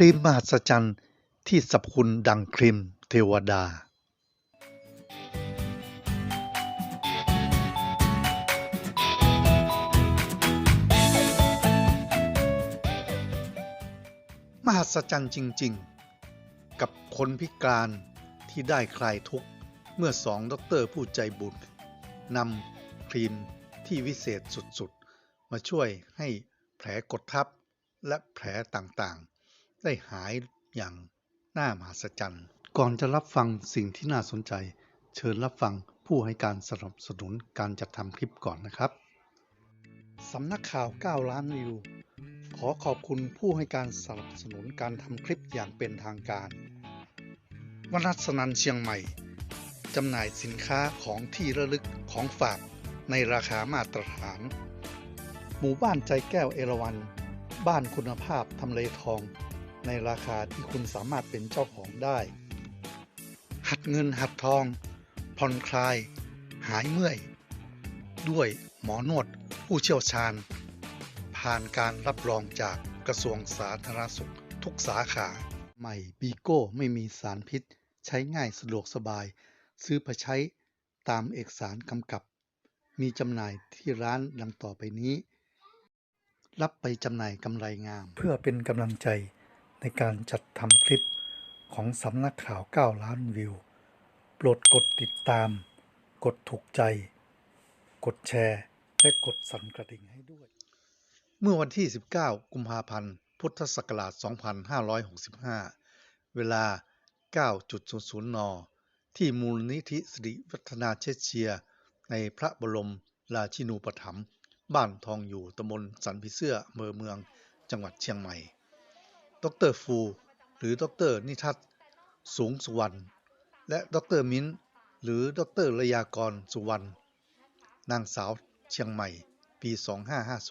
ครีมมหัศจรรย์ที่สรรพคุณดังครีมเทวดา มหัศจรรย์จริง ๆ กับคนพิการที่ได้คลายทุกข์เมื่อสองด็อกเตอร์ผู้ใจบุญนำครีมที่วิเศษสุด ๆ มาช่วยให้แผลกดทับและแผลต่างๆ ได้หายอย่างน่ามหัศจรรย์ ก่อนจะรับฟังสิ่งที่น่าสนใจ เชิญรับฟังผู้ให้การสนับสนุนการจัดทำคลิปก่อนนะครับสำนักข่าว 9 ล้านวิว ขอขอบคุณผู้ให้การสนับสนุนการทำคลิปอย่างเป็นทางการ วนัสนันเชียงใหม่จำหน่ายสินค้าของที่ระลึกของฝากในราคามาตรฐาน หมู่บ้านใจแก้วเอราวัน บ้านคุณภาพทำเลทอง ในราคาที่คุณสามารถเป็นเจ้าของได้ หัดเงินหัดทอง ผ่อนคลาย หายเมื่อย ด้วยหมอนวดผู้เชี่ยวชาญ ผ่านการรับรองจากกระทรวงสาธารณสุขทุกสาขา ใหม่บีโก้ไม่มีสารพิษ ใช้ง่ายสะดวกสบาย ซื้อไปใช้ตามเอกสารกำกับ มีจำหน่ายที่ร้านดังต่อไปนี้ รับไปจำหน่ายกำไรงาม เพื่อเป็นกำลังใจ ในการจัดทำคลิปของสำนักข่าว 9 ล้านวิว โปรดกดติดตาม กดถูกใจ กดแชร์ และกดสั่นกระดิ่งให้ด้วย เมื่อวันที่ 19 กุมภาพันธ์ พุทธศักราช 2565 เวลา 9.00 น ที่มูลนิธิสิริวัฒนาเชษเชียร์ในพระบรมราชินูปถัมภ์บ้านทองอยู่ตำบลสันพิเสื้ออำเภอเมือง จังหวัดเชียงใหม่ ดรฟู หรือดรนิทัศสูงสุวรรณ และดรมิ้น หรือดรระยากรสุวรรณ นางสาวเชียงใหม่ ปี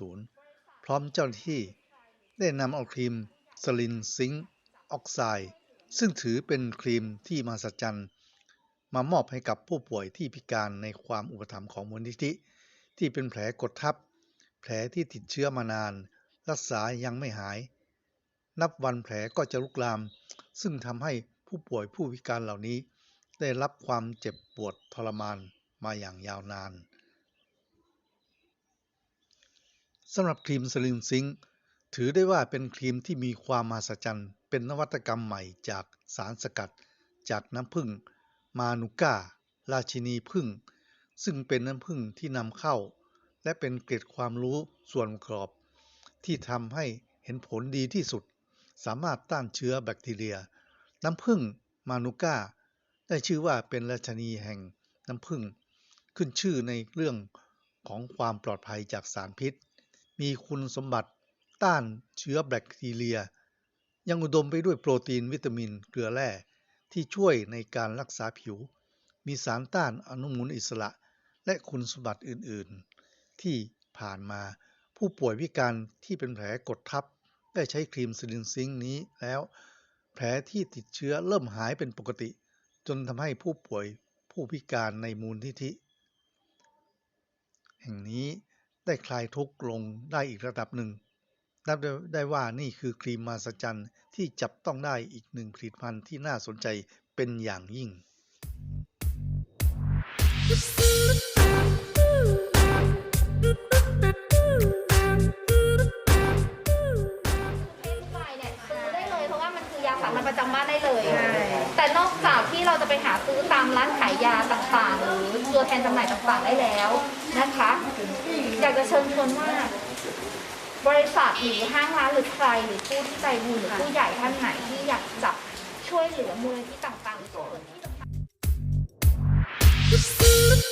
2550 พร้อมเจ้าหน้าที่ ได้นำเอาครีมสลินซิงค์ออกไซด์ ซึ่งถือเป็นครีมที่มหัศจรรย์มามอบให้กับผู้ป่วยที่พิการในความอุปถัมภ์ของมูลนิธิ ที่เป็นแผลกดทับ แผลที่ติดเชื้อมานาน รักษายังไม่หาย นับวันแผลก็จะลุกลาม ซึ่งทำให้ผู้ป่วยผู้พิการเหล่านี้ ได้รับความเจ็บปวดทรมานมาอย่างยาวนานสำหรับครีมสลิมซิงค์ถือได้ว่าเป็นครีมที่มีความมหัศจรรย์เป็นนวัตกรรมใหม่จากสารสกัด จากน้ำผึ้งมานูก้า ราชินีผึ้งซึ่งเป็นน้ำผึ้งที่นำเข้า และเป็นเกร็ดความรู้ส่วนปรอบ ที่ทำให้เห็นผลดีที่สุด สามารถต้านเชื้อแบคทีเรีย น้ำผึ้งมานูก้า ได้ชื่อว่าเป็นราชนีแห่งน้ำผึ้งขึ้นชื่อในเรื่องของความปลอดภัยจากสารพิษ มีคุณสมบัติต้านเชื้อแบคทีเรีย ยังอุดมไปด้วยโปรตีนวิตามินเกลือแร่ที่ช่วยในการรักษาผิว มีสารต้านอนุมูลอิสระ และคุณสมบัติอื่น ๆ ที่ผ่านมาผู้ป่วยพิการที่เป็นแผลกดทับ ได้ใช้ครีมซิลินซิงนี้แล้ว แผลที่ติดเชื้อเริ่มหายเป็นปกติ จนทำให้ผู้ป่วยผู้พิการในมูลนิธิ แห่งนี้ได้คลายทุกข์ลงได้อีกระดับหนึ่ง นับได้ว่านี่คือครีมมาสจันที่จับต้องได้อีกหนึ่งผลิตภัณฑ์ที่น่าสนใจเป็นอย่างยิ่งเพ มัญประจำบ้านได้เลย ใช่ แต่นอกจากที่เราจะไปหาซื้อตามร้านขายยาต่างๆ หรือตัวแทนจำหน่ายต่างๆได้แล้วนะคะ อยากจะเชิญชวนว่า บริษัทหรือห้างร้านหรือใครหรือผู้ที่ใจบุญหรือผู้ใหญ่ท่านไหนที่อยากจะช่วยเหลือมูลนิธิต่างๆหรือส่วนที่ต่าง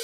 ๆ